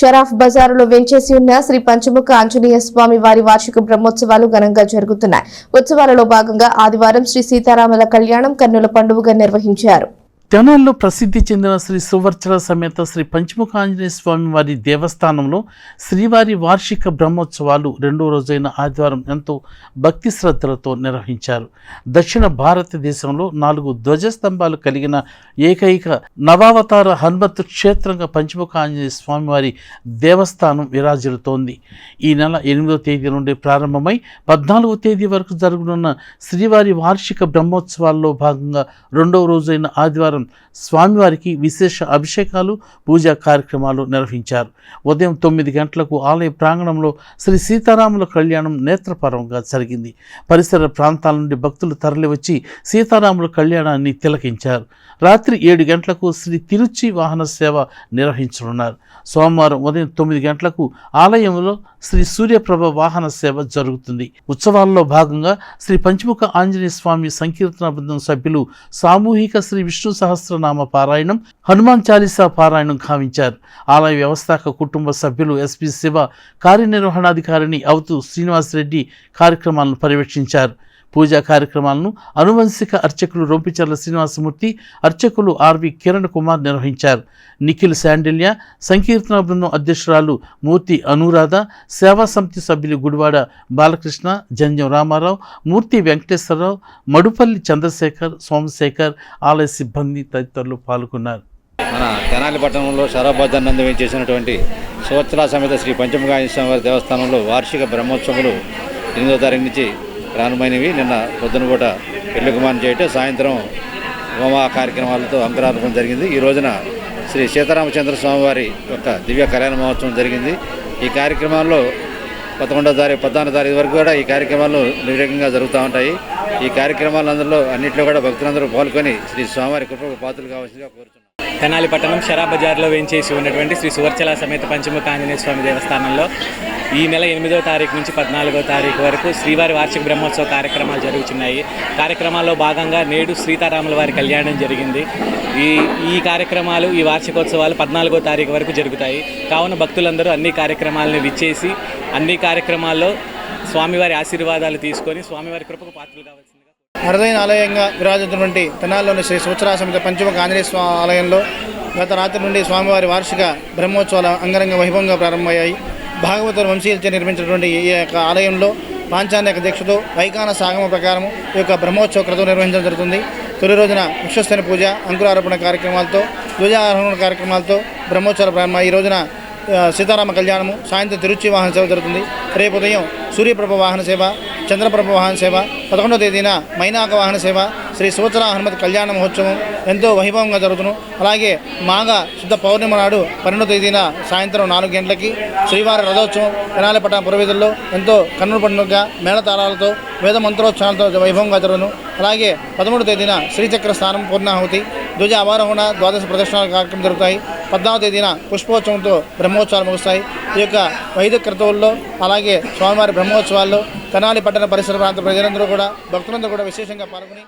షరాఫ్ బజారులో వెంచేసి ఉన్న శ్రీ పంచముఖ ఆంజనేయ స్వామి వారి వార్షిక బ్రహ్మోత్సవాలు ఘనంగా జరుగుతున్నాయి. ఉత్సవాలలో భాగంగా ఆదివారం శ్రీ సీతారాముల కళ్యాణం కన్నుల పండుగగా నిర్వహించారు. తెనాల్లో ప్రసిద్ధి చెందిన శ్రీ సువర్చల సమేత శ్రీ పంచముఖ ఆంజనేయ స్వామి వారి దేవస్థానంలో శ్రీవారి వార్షిక బ్రహ్మోత్సవాలు రెండో రోజైన ఆదివారం ఎంతో భక్తి శ్రద్ధలతో నిర్వహించారు. దక్షిణ భారతదేశంలో నాలుగు ధ్వజస్తంభాలు కలిగిన ఏకైక నవావతార హనుమత్ క్షేత్రంగా పంచముఖ ఆంజనేయ స్వామివారి దేవస్థానం విరాజిల్లుతోంది. ఈ నెల ఎనిమిదో తేదీ నుండి ప్రారంభమై పద్నాలుగో తేదీ వరకు జరగనున్న శ్రీవారి వార్షిక బ్రహ్మోత్సవాల్లో భాగంగా రెండవ రోజైన ఆదివారం స్వామివారికి విశేష అభిషేకాలు పూజా కార్యక్రమాలు నిర్వహించారు. ఉదయం తొమ్మిది గంటలకు ఆలయ ప్రాంగణంలో శ్రీ సీతారాముల కళ్యాణం నేత్రపరంగా జరిగింది. పరిసర ప్రాంతాల నుండి భక్తులు తరలివచ్చి సీతారాముల కళ్యాణాన్ని తిలకించారు. రాత్రి ఏడు గంటలకు శ్రీ తిరుచి వాహన సేవ నిర్వహించనున్నారు. సోమవారం ఉదయం తొమ్మిది గంటలకు ఆలయంలో శ్రీ సూర్యప్రభ వాహన సేవ జరుగుతుంది. ఉత్సవాల్లో భాగంగా శ్రీ పంచముఖ ఆంజనేయ స్వామి సంకీర్తన బృందం సభ్యులు సామూహిక శ్రీ విష్ణు సహస్రనామ పారాయణం హనుమాన్ చాలీసా పారాయణం గావించారు ఆలయ వ్యవస్థాక కుటుంబ సభ్యులు ఎస్పి శివ కార్యనిర్వహణాధికారిని అవుతూ శ్రీనివాసరెడ్డి కార్యక్రమాలను పర్యవేక్షించారు. పూజా కార్యక్రమాలను అనువంశిక అర్చకులు రొంపిచర్ల శ్రీనివాసమూర్తి అర్చకులు ఆర్వి కిరణ్ కుమార్ నిర్వహించారు. నిఖిల్ శాండిల్య సంకీర్తన బృందం అధ్యక్షురాలు మూర్తి అనురాధ సేవా సమితి సభ్యులు గుడివాడ బాలకృష్ణ జంజం రామారావు మూర్తి వెంకటేశ్వరరావు మడుపల్లి చంద్రశేఖర్ సోమశేఖర్ ఆలయ సిబ్బంది తదితరులు పాల్గొన్నారు. మన తెనాలి పట్టణంలో శరాబాద్ చేసినటువంటి సువత్సల సమేత శ్రీ పంచమగాయ స్వామివారి దేవస్థానంలో వార్షిక బ్రహ్మోత్సవాలు ఎనిమిదో తారీఖు నుంచి ప్రారంభమైనవి నిన్న పొద్దున పూట పెళ్ళి చేయటం సాయంత్రం ఉమా కార్యక్రమాలతో అంకురార్పణ జరిగింది. ఈ రోజున శ్రీ సీతారామచంద్ర స్వామివారి యొక్క దివ్య కళ్యాణ మహోత్సవం జరిగింది. ఈ కార్యక్రమాల్లో పదకొండో తారీఖు పద్నాలుగో తారీఖు వరకు కూడా ఈ కార్యక్రమాలు నిర్వేగంగా జరుగుతూ ఉంటాయి. ఈ కార్యక్రమాలందరిలో అన్నింటిలో కూడా భక్తులందరూ పాల్గొని శ్రీ స్వామివారి కృపకు పాత్రలు కావాల్సిందిగా కోరుతున్నాం తెనాలి పట్టణం షరా బజార్లో ఉన్నటువంటి శ్రీ సువర్చల సమేత పంచముఖ ఆంజనేయ స్వామి దేవస్థానంలో ఈ నెల ఎనిమిదో తారీఖు నుంచి పద్నాలుగో తారీఖు వరకు శ్రీవారి వార్షిక బ్రహ్మోత్సవ కార్యక్రమాలు జరుగుతున్నాయి కార్యక్రమాల్లో భాగంగా నేడు సీతారాముల వారి కళ్యాణం జరిగింది. ఈ ఈ కార్యక్రమాలు ఈ వార్షికోత్సవాలు పద్నాలుగో తారీఖు వరకు జరుగుతాయి. కావున భక్తులందరూ అన్ని కార్యక్రమాలను విచ్చేసి అన్ని కార్యక్రమాల్లో స్వామివారి ఆశీర్వాదాలు తీసుకొని స్వామివారి కృపకు పాత్రలు కావాల్సింది అరుదైన ఆలయంగా విరాజిస్తున్నటువంటి తెనాల్లోని శ్రీ సూచరాసమిత పంచముఖ ఆంజనేయ స్వామి ఆలయంలో గత రాత్రి నుండి స్వామివారి వార్షిక బ్రహ్మోత్సవాలు అంగరంగ వైభవంగా ప్రారంభమయ్యాయి. భాగవతుల వంశీయులచే నిర్మించినటువంటి ఈ యొక్క ఆలయంలో పాంచాన్యక దీక్షతో వైకాన సాగమ ప్రకారం ఈ యొక్క బ్రహ్మోత్సవ క్రతం నిర్వహించడం జరుగుతుంది. తొలి రోజున విశ్వస్తని పూజ అంకురారోపణ కార్యక్రమాలతో ధ్వజారోహణ కార్యక్రమాలతో బ్రహ్మోత్సవాలు ప్రారంభం ఈ రోజున సీతారామ కళ్యాణము సాయంత్రం తిరుచి వాహన సేవ జరుగుతుంది. రేపు ఉదయం సూర్యప్రభ వాహన సేవ చంద్రప్రభ వాహన సేవ పదకొండవ తేదీన మైనాక వాహన సేవ శ్రీ సూచన హనుమతి కళ్యాణ మహోత్సవం ఎంతో వైభవంగా జరుగుతును అలాగే మాఘ శుద్ధ పౌర్ణిమ నాడు పన్నెండవ తేదీన సాయంత్రం నాలుగు గంటలకి శ్రీవారి రథోత్సవం తెనాలిపట్నం పురవీధుల్లో ఎంతో కన్నుల పండుగగా మేళతాళాలతో వేద మంత్రోత్సవాలతో వైభవంగా జరుగును. అలాగే పదమూడు తేదీన శ్రీచక్ర స్నానం పూర్ణాహుతి ధ్వజ అవారోహణ ద్వాదశ ప్రదర్శనాల కార్యక్రమం జరుగుతాయి. పద్నాలుగు తేదీన పుష్పోత్సవంతో బ్రహ్మోత్సవాలు ముగుస్తాయి. ఈ యొక్క వైదిక క్రతువుల్లో అలాగే స్వామివారి బ్రహ్మోత్సవాల్లో తెనాలి పట్టణ పరిసర ప్రాంత ప్రజలందరూ కూడా భక్తులందరూ కూడా విశేషంగా పాల్గొని